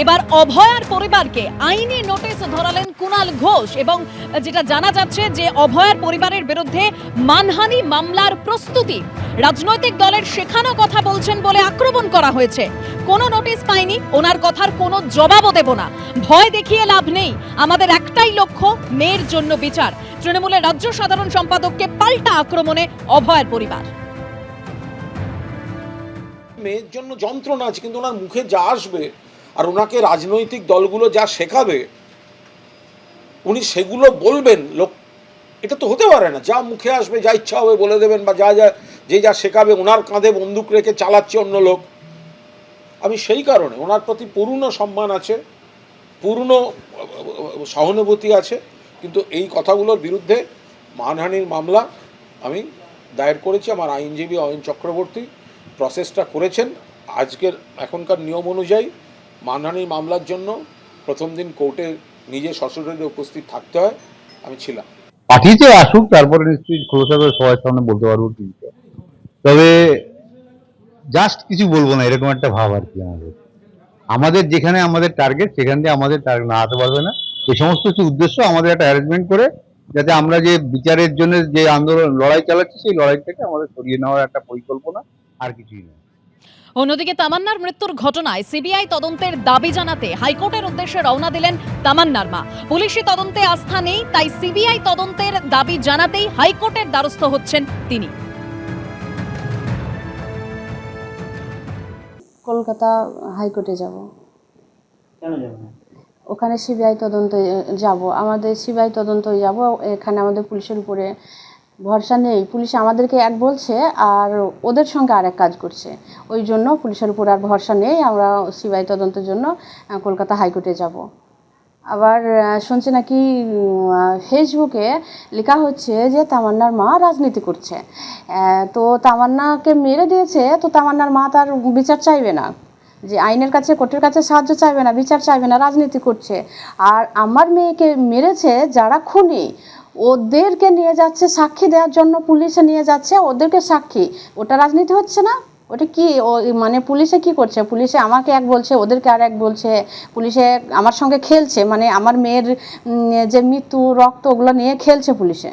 এবার অভয়ার পরিবারকে আইনি নোটিশ ধরালেন কুণাল ঘোষ এবং যেটা জানা যাচ্ছে যে অভয়ার পরিবারের বিরুদ্ধে মানহানি মামলার প্রস্তুতি। রাজনৈতিক দলের শেখানো কথা বলছেন বলে আক্রমণ করা হয়েছে। কোনো নোটিশ পাইনি, ওনার কথার কোনো জবাবও দেব না। ভয় দেখিয়ে লাভ নেই। আমাদের একটাই লক্ষ্য, মেয়ের জন্য বিচার। তৃণমূলের রাজ্য সাধারণ সম্পাদককে পাল্টা আক্রমণে অভয়ের পরিবার। মেয়ের জন্য যন্ত্রণা আছে, কিন্তু ওনার মুখে যা আসবে আর ওনাকে রাজনৈতিক দলগুলো যা শেখাবে, উনি সেগুলো বলবেন, লোক, এটা তো হতে পারে না। যা মুখে আসবে, যা ইচ্ছা হবে বলে দেবেন বা যা যা, যে যা শেখাবে ওনার কাঁধে বন্দুক রেখে চালাচ্ছে অন্য লোক। আমি সেই কারণে, ওনার প্রতি পূর্ণ সম্মান আছে, পূর্ণ সহানুভূতি আছে, কিন্তু এই কথাগুলোর বিরুদ্ধে মানহানির মামলা আমি দায়ের করেছি। আমার আইনজীবী অয়ন চক্রবর্তী প্রসেসটা করেছেন। আজকের এখনকার নিয়ম অনুযায়ী মানহানির মামলার জন্য প্রথম দিন কোর্টে নিজে সশরীরে উপস্থিত থাকতে হয়, আমি ছিলাম। পাঠিয়েছে, আসুক, তারপরে নিশ্চয়ই খোলসা সবার সামনে বলতে পারব তবে জাস্ট কিছু বলব না, এরকম একটা ভাব আর কি আমাদের। আমাদের যেখানে আমাদের টার্গেট সেখান দিয়ে আমাদের টার্গেট না হতে পারবে না। এই সমস্ত কিছু উদ্দেশ্য আমাদের একটা অ্যারেঞ্জমেন্ট করে, যাতে আমরা যে বিচারের জন্য যে আন্দোলন, লড়াই চালাচ্ছি, সেই লড়াই থেকে আমাদের সরিয়ে নেওয়ার একটা পরিকল্পনা আর কিছুই নয় অন্যদিকে তামান্নার মৃত্যুর ঘটনায় সিবিআই তদন্তের দাবি জানাতে হাইকোর্টের উদ্দেশ্যে রওনা দিলেন তামান্নার মা। পুলিশি তদন্তে আস্থা নেই তাই সিবিআই তদন্তের দাবি জানাতেই হাইকোর্টের দ্বারস্থ হচ্ছেন তিনি। কলকাতা হাইকোর্টে যাব। ওখানে সিবিআই তদন্তে যাব। আমাদের সিবিআই তদন্ত যাব। এখানে আমাদের পুলিশের উপরে ভরসা নেই। পুলিশ আমাদেরকে এক বলছে আর ওদের সঙ্গে আর এক কাজ করছে। ওই জন্য পুলিশের উপর আর ভরসা নেই। আমরা সিবিআই তদন্তের জন্য কলকাতা হাইকোর্টে যাব। আবার শুনছি নাকি ফেসবুকে লেখা হচ্ছে যে তামান্নার মা রাজনীতি করছে। তো তামান্নাকে মেরে দিয়েছে, তো তামান্নার মা তার বিচার চাইবে না। যে আইনের কাছে, কোর্টের কাছে সাহায্য চাইবে না, বিচার চাইবে না, রাজনীতি করছে। আর আমার মেয়েকে মেরেছে যারা খুনি। ওদেরকে নিয়ে যাচ্ছে, সাক্ষী দেওয়ার জন্য পুলিশে নিয়ে যাচ্ছে, ওদেরকে সাক্ষী। ওটা রাজনীতি হচ্ছে না? ওটা কি, ও মানে পুলিশে কি করছে? পুলিশে আমাকে এক বলছে, ওদেরকে আর এক বলছে, পুলিশে আমার সঙ্গে খেলছে মানে আমার মেয়ের যে মৃত্যু রক্ত ওগুলো নিয়ে খেলছে পুলিশে।